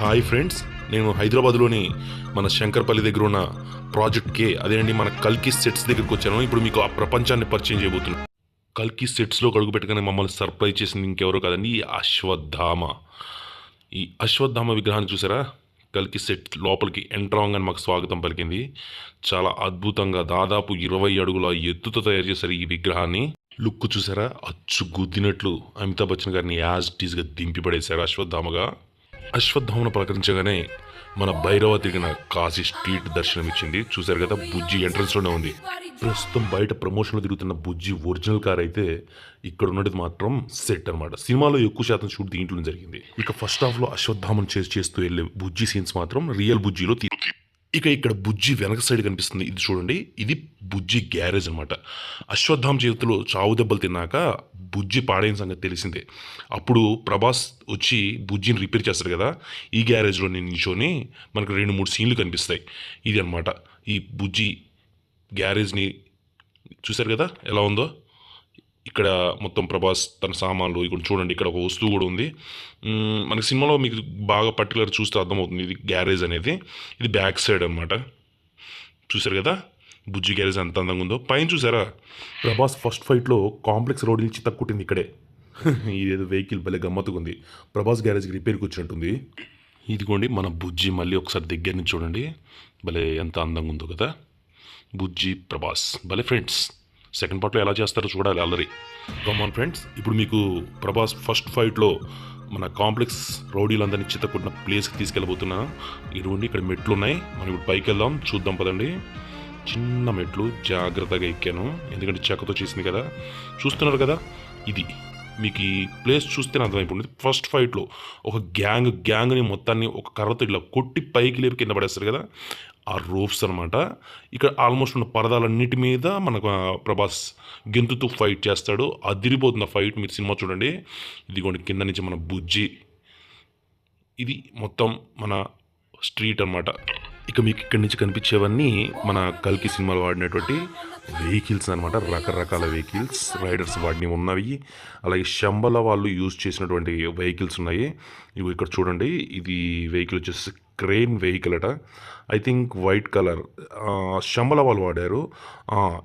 Hi friends నేను హైదరాబాద్లోని మన శంకర్పల్లి దగ్గర ఉన్న ప్రాజెక్ట్ కే అదేనండి మన కల్కి సెట్స్ దగ్గరికి వచ్చాను. ఇప్పుడు మీకు ఆ ప్రపంచాన్ని పరిచయం చేయబోతున్నాను. కల్కి సెట్స్లో అడుగు పెట్టగానే మమ్మల్ని సర్ప్రైజ్ చేసింది ఇంకెవరో కదండి ఈ అశ్వత్థామ. ఈ అశ్వత్థామ విగ్రహాన్ని చూసారా? కల్కి సెట్ లోపలికి ఎంటర్ అవ్వగానే మాకు స్వాగతం పలికింది. చాలా అద్భుతంగా దాదాపు ఇరవై అడుగుల ఎత్తుతో తయారు చేశారు ఈ విగ్రహాన్ని. లుక్ చూసారా? అచ్చు గుద్దినట్లు అమితాబ్ బచ్చన్ గారిని యాజ్ టీజ్గా దింపి పడేశారు అశ్వత్థామగా. అశ్వత్థామను పలకరించగానే మన భైరవ తిరిగిన కాశీ స్ట్రీట్ దర్శనం ఇచ్చింది చూశారు కదా బుజ్జి ఎంట్రన్స్లోనే ఉంది. ప్రస్తుతం బయట ప్రమోషన్లో తిరుగుతున్న బుజ్జి ఒరిజినల్ కార్ అయితే ఇక్కడ ఉన్నది మాత్రం సెట్ అన్నమాట. సినిమాలో ఎక్కువ శాతం షూట్ దీంట్లో జరిగింది. ఇక ఫస్ట్ హాఫ్లో అశ్వత్థామను చేసి చేస్తూ వెళ్ళే బుజ్జి సీన్స్ మాత్రం రియల్ బుజ్జిలో ఇక ఇక్కడ బుజ్జి వెనక సైడ్ కనిపిస్తుంది. ఇది చూడండి. ఇది బుజ్జి గ్యారేజ్ అనమాట అశ్వత్థామ చేతిలో చావు దెబ్బలు తిన్నాక బుజ్జి పాడైన సంగతి తెలిసిందే. అప్పుడు ప్రభాస్ వచ్చి బుజ్జిని రిపేర్ చేస్తారు కదా. ఈ గ్యారేజ్లో నిల్చొని మనకు రెండు మూడు సీన్లు కనిపిస్తాయి. ఇది అనమాట ఈ బుజ్జి గ్యారేజ్ని చూశారు కదా? ఎలా ఉందో? ఇక్కడ మొత్తం ప్రభాస్ తన సామాన్లు ఇక్కడ చూడండి ఇక్కడ ఒక వస్తువు కూడా ఉంది. మనకి సినిమాలో మీకు బాగా పర్టికులర్ చూస్తే అర్థమవుతుంది ఇది గ్యారేజ్ అనేది. ఇది బ్యాక్ సైడ్ అనమాట చూసారు కదా? బుజ్జి గ్యారేజ్ ఎంత అందంగా ఉందో. పైన చూసారా? ప్రభాస్ ఫస్ట్ ఫైట్లో కాంప్లెక్స్ రోడ్ నుంచి తక్కుట్టింది ఇక్కడే. ఇదేదో వెహికల్ భలే గమ్మత్తుకుంది ఉంది. ప్రభాస్ గ్యారేజ్కి రిపేర్కి వచ్చినట్టుంది. ఇదిగోండి మన బుజ్జి మళ్ళీ ఒకసారి దగ్గర నుంచి చూడండి. భలే ఎంత అందంగా ఉందో కదా? బుజ్జి ప్రభాస్. భలే ఫ్రెండ్స్. సెకండ్ పార్ట్లో ఎలా చేస్తారో చూడాలి అల్లరి కమాన్ ఫ్రెండ్స్ ఇప్పుడు మీకు ప్రభాస్ ఫస్ట్ ఫైట్లో మన కాంప్లెక్స్ రౌడీలందరినీ చిత్తకుట్టిన ప్లేస్కి తీసుకెళ్ళబోతున్నా. ఇరువుండి ఇక్కడ మెట్లు ఉన్నాయి మనం ఇప్పుడు పైకి వెళ్దాం. చూద్దాం పదండి. చిన్న మెట్లు జాగ్రత్తగా ఎక్కాను. ఎందుకంటే చెక్కతో చేసింది కదా. చూస్తున్నారు కదా? ఇది. మీకు ఈ ప్లేస్ చూస్తేనే అర్థమైపోయింది ఫస్ట్ ఫైట్లో ఒక గ్యాంగ్ గ్యాంగ్ని మొత్తాన్ని ఒక కర్రతో ఇట్లా కొట్టి పైకి లేపి కింద పడేస్తారు కదా. ఆ రోప్స్ అనమాట ఇక్కడ ఆల్మోస్ట్ ఉన్న పరదాలన్నిటి మీద మనకు ప్రభాస్ గెంతుతూ ఫైట్ చేస్తాడు. అదిరిపోతుంది ఆ ఫైట్. మీరు సినిమా చూడండి. ఇదిగోండి కింద నుంచి మన బుజ్జి. ఇది మొత్తం మన స్ట్రీట్ అన్నమాట. ఇక మీకు ఇక్కడి నుంచి కనిపించేవన్నీ మన కల్కి సినిమాలో వాడినటువంటి వెహికల్స్ అనమాట రకరకాల వెహికల్స్ రైడర్స్ వాటిని ఉన్నవి. అలాగే శంబల వాళ్ళు యూజ్ చేసినటువంటి వెహికల్స్ ఉన్నాయి. ఇవి ఇక్కడ చూడండి. ఇది వెహికల్ వచ్చేసి క్రేన్ వెహికల్ అట. I think white colour. Shambala వాళ్ళు వాడారు.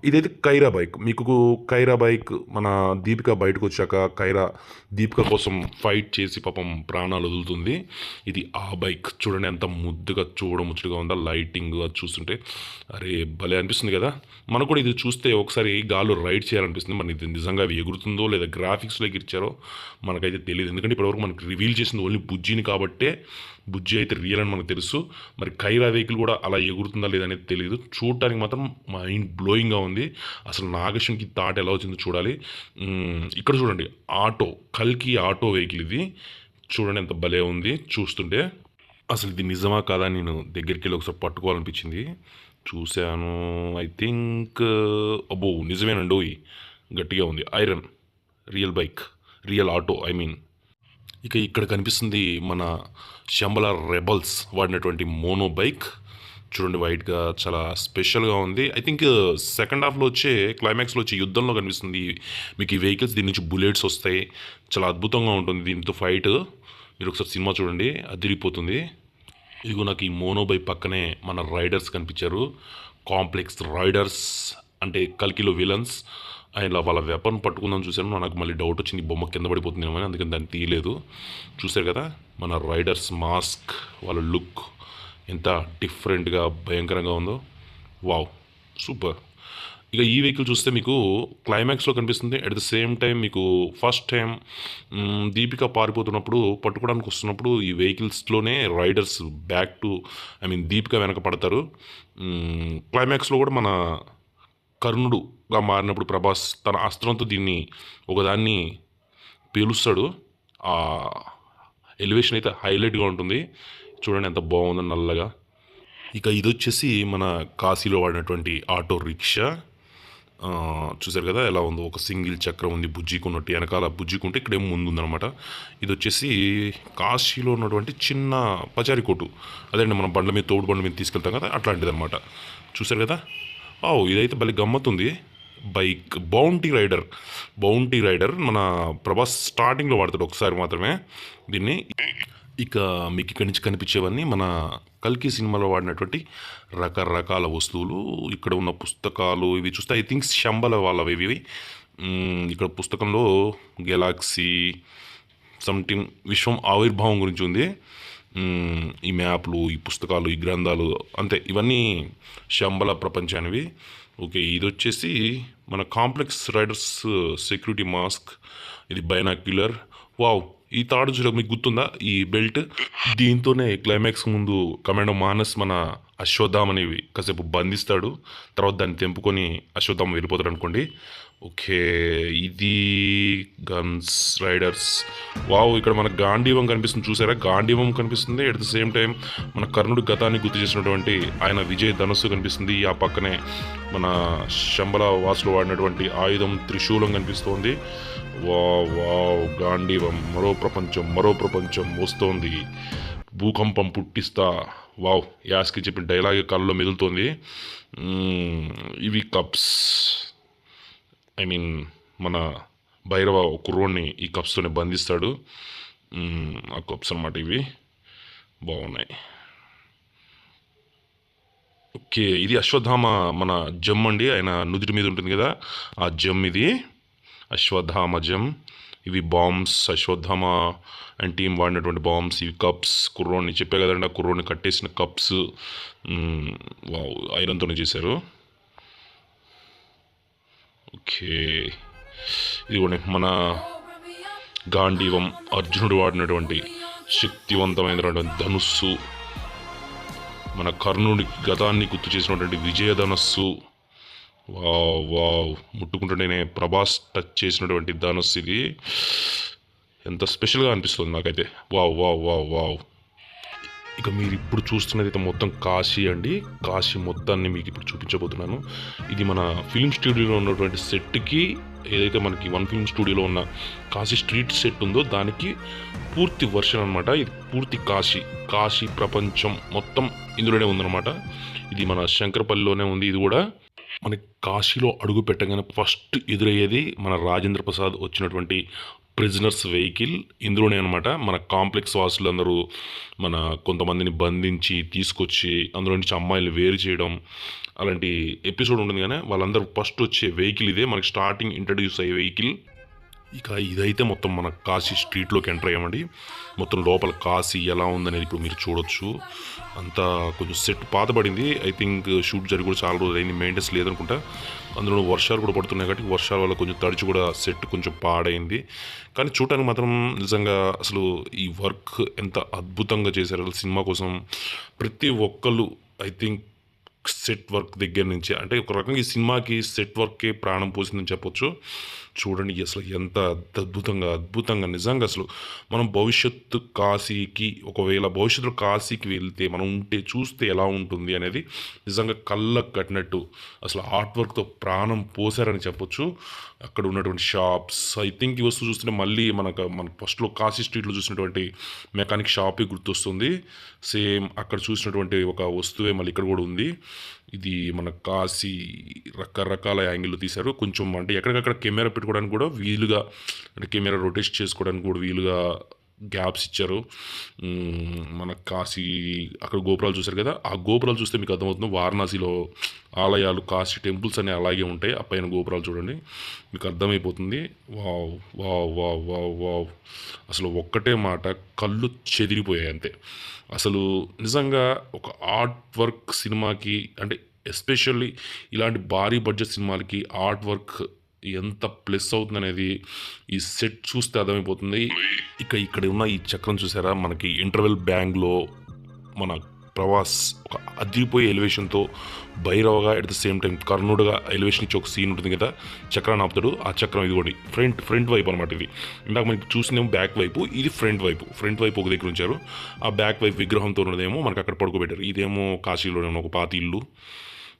ఇదైతే కైరా బైక్. మీకు కైరా బైక్ మన దీపిక బయటకు వచ్చాక కైరా దీపిక కోసం ఫైట్ చేసి పాపం ప్రాణాలు వదులుతుంది. ఇది ఆ బైక్. చూడండి ఎంత ముద్దుగా చూడముచ్చుగా ఉందా లైటింగ్ అది చూస్తుంటే. అరే భలే అనిపిస్తుంది కదా. మనకు కూడా ఇది చూస్తే ఒకసారి గాల్లో రైడ్ చేయాలనిపిస్తుంది. మరి ఇది నిజంగా అవి ఎగురుతుందో లేదా గ్రాఫిక్స్లోకి ఇచ్చారో మనకైతే తెలియదు ఎందుకంటే ఇప్పటివరకు మనకి రివీల్ చేసింది ఓన్లీ బుజ్జిని కాబట్టే. బుజ్జి అయితే రియల్ అని మనకు తెలుసు. మరి కైరా వెహికల్ కూడా అలా ఎగురుతుందా లేదనేది తెలియదు చూడటానికి మాత్రం మైండ్ బ్లోయింగ్గా ఉంది. అసలు నాగేశ్వరికి థాట్ ఎలా వచ్చిందో చూడాలి. ఇక్కడ చూడండి. ఆటో కల్కి ఆటో వెహికల్ ఇది. చూడండి ఎంత భలే ఉంది చూస్తుంటే. అసలు ఇది నిజమా కాదా నేను దగ్గరికి వెళ్ళి ఒకసారి పట్టుకోవాలనిపించింది. చూశాను. ఐ థింక్ అబ్బో నిజమేనండి గట్టిగా ఉంది. Iron. Real bike. Real auto I mean. ఇక ఇక్కడ కనిపిస్తుంది మన శంబల రెబల్స్ వాడినటువంటి మోనో బైక్. చూడండి వైట్గా చాలా స్పెషల్గా ఉంది. ఐ థింక్ సెకండ్ హాఫ్లో వచ్చే క్లైమాక్స్లో వచ్చే యుద్ధంలో కనిపిస్తుంది. మీకు ఈ వెహికల్స్ దీని నుంచి బుల్లెట్స్ వస్తాయి. చాలా అద్భుతంగా ఉంటుంది దీంతో ఫైట్ మీరు ఒకసారి సినిమా చూడండి అదిరిపోతుంది. ఇదిగో నాకు ఈ మోనో పక్కనే మన రైడర్స్ కనిపించారు. కాంప్లెక్స్ రైడర్స్ అంటే కల్కిలో విలన్స్ ఆయన వాళ్ళ వెపన్ పట్టుకుందాం చూశాను. నాకు మళ్ళీ డౌట్ వచ్చింది బొమ్మ కింద పడిపోతుంది అని అందుకని దాన్ని తీయలేదు. చూశారు కదా మన రైడర్స్ మాస్క్ వాళ్ళ లుక్ ఎంత డిఫరెంట్గా భయంకరంగా ఉందో. వావ్! సూపర్! ఇక ఈ వెహికల్ చూస్తే మీకు క్లైమాక్స్లో కనిపిస్తుంది. అట్ ద సేమ్ టైం మీకు ఫస్ట్ టైం దీపిక పారిపోతున్నప్పుడు పట్టుకోవడానికి వస్తున్నప్పుడు ఈ వెహికల్స్లోనే riders back to I mean Deepika వెనక పడతారు. క్లైమాక్స్లో కూడా మన కర్ణుడుగా మారినప్పుడు ప్రభాస్ తన అస్త్రంతో దీన్ని ఒకదాన్ని పీలుస్తాడు. ఎలివేషన్ అయితే హైలైట్గా ఉంటుంది. చూడండి ఎంత బాగుందో నల్లగా. ఇక ఇది వచ్చేసి మన కాశీలో వాడినటువంటి ఆటో రిక్షా. చూసారు కదా ఎలా ఉందో ఒక సింగిల్ చక్రం ఉంది బుజ్జికున్నట్టు వెనకాల బుజ్జికుంటే ఇక్కడ ఏం ముందు ఉందన్నమాట ఇది వచ్చేసి కాశీలో ఉన్నటువంటి చిన్న పచారి కొట్టు అదేండి మనం బండ్ల మీద తోడు బండ్ల మీద తీసుకెళ్తాం కదా అట్లాంటిది అనమాట చూసారు కదా? ఓ ఇదైతే భలే గమ్మత్తుంది. Bike bounty rider. Bounty rider మన ప్రభాస్ స్టార్టింగ్లో వాడతాడు ఒకసారి మాత్రమే. దీన్ని ఇక మీకు ఇక్కడి నుంచి కనిపించేవన్నీ మన కల్కి సినిమాలో వాడినటువంటి రకరకాల వస్తువులు. ఇక్కడ ఉన్న పుస్తకాలు ఇవి చూస్తే ఐ థింక్ శంబల వాళ్ళవి ఇవి. ఇక్కడ పుస్తకంలో గెలాక్సీ సంథింగ్ విశ్వం ఆవిర్భావం గురించి ఉంది. ఈ మ్యాప్లు ఈ పుస్తకాలు ఈ గ్రంథాలు అంతే. ఇవన్నీ శంబల ప్రపంచానివి. ఓకే ఇది వచ్చేసి మన కాంప్లెక్స్ రైడర్స్ సెక్యూరిటీ మాస్క్. ఇది బైనాక్యులర్. వావ్ ఈ తాడు చూడ మీకు గుర్తుందా? ఈ బెల్ట్. దీంతోనే క్లైమాక్స్ ముందు కమాండో మానస్ మన అశ్వత్థామని కాసేపు బంధిస్తాడు. తర్వాత దాన్ని తెంపుకొని అశ్వత్థామ వెళ్ళిపోతాడు అనుకోండి. ఓకే ఇది గన్స్ రైడర్స్. వావ్ ఇక్కడ మన గాంధీవం కనిపిస్తుంది. చూసారా? గాంధీవం కనిపిస్తుంది. అట్ ద సేమ్ టైం మన కర్ణుడి గతాన్ని గుర్తు చేసినటువంటి ఆయన విజయ ధనస్సు కనిపిస్తుంది. ఆ పక్కనే మన శంబల వాసులు వాడినటువంటి ఆయుధం త్రిశూలం కనిపిస్తోంది. వావ్ వావ్ గాంధీవం. మరో ప్రపంచం మరో ప్రపంచం వస్తోంది. భూకంపం పుట్టిస్తా. వావ్ యాస్కి చెప్పిన డైలాగ్ కళ్ళలో మెదులుతోంది. ఇవి కప్స్. ఐ మీన్ మన భైరవ కుర్రోడ్ని ఈ కప్స్తోనే బంధిస్తాడు. ఆ కప్స్ అన్నమాట ఇవి. బాగున్నాయి. ఓకే ఇది అశ్వత్థామ మన జమ్ అండి. ఆయన నుదుటి మీద ఉంటుంది కదా ఆ జమ్ ఇది. అశ్వత్థామ జమ్. ఇవి బాంబ్స్ అశ్వత్థామ అండ్ టీం వాడినటువంటి బాంబ్స్ ఇవి కప్స్ కుర్రోని చెప్పే కదండి ఆ కుర్రోడ్ని కట్టేసిన కప్స్. వావ్ ఐరన్తోనే చేశారు. ఓకే. ఇదిగోండి మన గాంధీవం అర్జునుడు వాడినటువంటి శక్తివంతమైనటువంటి ధనుస్సు మన కర్ణుడి గతాన్ని గుర్తు చేసినటువంటి విజయ ధనస్సు వావ్ వావ్. ముట్టుకుంటుంటేనే ప్రభాస్ టచ్ చేసినటువంటి ధనుస్ ఇది. ఎంత స్పెషల్గా అనిపిస్తుంది నాకైతే. Wow wow wow wow. ఇక మీరు ఇప్పుడు చూస్తున్నది అయితే మొత్తం కాశీ అండి. కాశీ మొత్తాన్ని మీకు ఇప్పుడు చూపించబోతున్నాను. ఇది మన ఫిల్మ్ స్టూడియోలో ఉన్నటువంటి సెట్కి ఏదైతే మనకి వన్ ఫిల్మ్ స్టూడియోలో ఉన్న కాశీ స్ట్రీట్ సెట్ ఉందో దానికి పూర్తి వర్షన్ అనమాట ఇది పూర్తి కాశీ. కాశీ ప్రపంచం మొత్తం ఇందులోనే ఉందన్నమాట. ఇది మన శంకరపల్లిలోనే ఉంది ఇది కూడా. మనకి కాశీలో అడుగు పెట్టగానే ఫస్ట్ ఎదురయ్యేది మన రాజేంద్ర ప్రసాద్ వచ్చినటువంటి ప్రిజనర్స్ వెహికల్ ఇందులోనే అనమాట మన కాంప్లెక్స్ వాసులందరూ మన కొంతమందిని బంధించి తీసుకొచ్చి అందులో నుంచి అమ్మాయిలు వేరు చేయడం అలాంటి ఎపిసోడ్ ఉంటుంది కానీ వాళ్ళందరూ ఫస్ట్ వచ్చే వెహికల్ ఇదే. మనకి స్టార్టింగ్ ఇంట్రడ్యూస్ అయ్యే వెహికల్ ఇక ఇదైతే మొత్తం మన కాశీ స్ట్రీట్లోకి ఎంటర్ అయ్యామండి. మొత్తం లోపల కాశీ ఎలా ఉందనేది ఇప్పుడు మీరు చూడొచ్చు. అంతా కొంచెం సెట్ పాతబడింది. ఐ థింక్ షూట్ జరిగి కూడా చాలా రోజులు అయింది. మెయింటెన్స్ లేదనుకుంటా. అందులో వర్షాలు కూడా పడుతున్నాయి కాబట్టి వర్షాల వల్ల కొంచెం తడిచి కూడా సెట్ కొంచెం పాడైంది. కానీ చూడటానికి మాత్రం నిజంగా అసలు ఈ వర్క్ ఎంత అద్భుతంగా చేశారు. అసలు సినిమా కోసం ప్రతి ఒక్కళ్ళు ఐ థింక్ సెట్ వర్క్ దగ్గర నుంచి అంటే ఒక రకంగా ఈ సినిమాకి సెట్ వర్కే ప్రాణం పోసిందని చెప్పొచ్చు. చూడండి అసలు ఎంత అద్భుతంగా అద్భుతంగా నిజంగా అసలు మనం భవిష్యత్తు కాశీకి ఒకవేళ భవిష్యత్తులో కాశీకి వెళ్తే మనం ఉంటే చూస్తే ఎలా ఉంటుంది అనేది నిజంగా కళ్ళకు కట్టినట్టు అసలు ఆర్ట్ వర్క్తో ప్రాణం పోసారని చెప్పొచ్చు. అక్కడ ఉన్నటువంటి షాప్స్ ఐ థింక్ ఈ వస్తువు చూస్తుంటే మళ్ళీ మనకు మన ఫస్ట్లో కాశీ స్ట్రీట్లో చూసినటువంటి మెకానిక్ షాపే గుర్తొస్తుంది. సేమ్ అక్కడ చూసినటువంటి ఒక వస్తువే మళ్ళీ ఇక్కడ కూడా ఉంది. ఇది మన కాశీ రకరకాల యాంగిల్లో తీశారు. కొంచెం అంటే ఎక్కడికక్కడ కెమెరా పెట్టుకోవడానికి కూడా వీలుగా అంటే కెమెరా రొటేట్ చేసుకోవడానికి కూడా వీలుగా గ్యాప్స్ ఇచ్చారు. మన కాశీ అక్కడ గోపురాలు చూశారు కదా? ఆ గోపురాలు చూస్తే మీకు అర్థమవుతుంది వారణాసిలో ఆలయాలు కాశీ టెంపుల్స్ అనే అలాగే ఉంటాయి. ఆ పైన గోపురాలు చూడండి. మీకు అర్థమైపోతుంది. Wow wow wow wow wow. అసలు ఒక్కటే మాట కళ్ళు చెదిరిపోయాయి అంతే. అసలు నిజంగా ఒక ఆర్ట్ వర్క్ సినిమాకి అంటే ఎస్పెషల్లీ ఇలాంటి భారీ బడ్జెట్ సినిమాలకి ఆర్ట్ వర్క్ ఎంత ప్లస్ అవుతుందనేది ఈ సెట్ చూస్తే అర్థమైపోతుంది. ఇక ఇక్కడ ఉన్న ఈ చక్రం చూసారా? మనకి ఇంటర్వెల్ బ్యాంగ్లో మన ప్రవాస్ ఒక అదిరిపోయే ఎలివేషన్తో భైరవగా ఎట్ ద సేమ్ టైం కర్ణుడుగా ఎలివేషన్ ఇచ్చి ఒక సీన్ ఉంటుంది కదా? చక్రాన్ని ఆపుతాడు. ఆ చక్రం ఇదిగోండి ఫ్రంట్ ఫ్రంట్ వైపు అనమాట ఇది. ఇందాక మనకి చూసినేమో బ్యాక్ వైపు ఇది ఫ్రంట్ వైపు. ఫ్రంట్ వైపు ఒక దగ్గర ఉంచారు. ఆ బ్యాక్ వైపు విగ్రహంతో ఉన్నదేమో మనకి అక్కడ పడుకోబెట్టారు. ఇదేమో కాశీలోనే ఉన్న ఒక పాత ఇల్లు.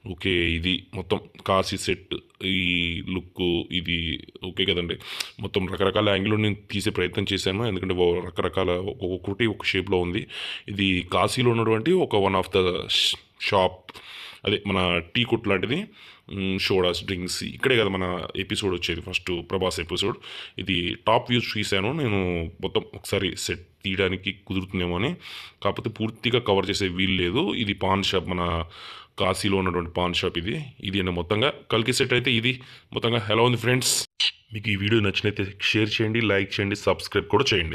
ఓకే ఇది మొత్తం కాశీ సెట్ ఈ లుక్ ఇది ఓకే కదండి. మొత్తం రకరకాల యాంగిల్లో నేను తీసే ప్రయత్నం చేశాను ఎందుకంటే రకరకాల ఒక్కొక్కటి ఒక షేప్లో ఉంది. ఇది కాశీలో ఉన్నటువంటి ఒక వన్ ఆఫ్ ద షాప్ అదే మన టీ కొట్ లాంటిది. షోడాస్ డ్రింక్స్ ఇక్కడే కదా మన ఎపిసోడ్ వచ్చేది ఫస్ట్ ప్రభాస్ ఎపిసోడ్. ఇది టాప్ వ్యూస్ చూశాను నేను మొత్తం ఒకసారి సెట్ తీయడానికి కుదురుతుందేమో అని. కాకపోతే పూర్తిగా కవర్ చేసే వీలు లేదు. ఇది పాన్ షాప్ మన కాశీలో ఉన్నటువంటి పాన్ షాప్ ఇది. ఇది అండి మొత్తంగా. కల్కి సెట్ అయితే ఇది. మొత్తంగా ఎలా ఉంది ఫ్రెండ్స్ మీకు ఈ వీడియో నచ్చినైతే షేర్ చేయండి లైక్ చేయండి సబ్స్క్రైబ్ కూడా చేయండి.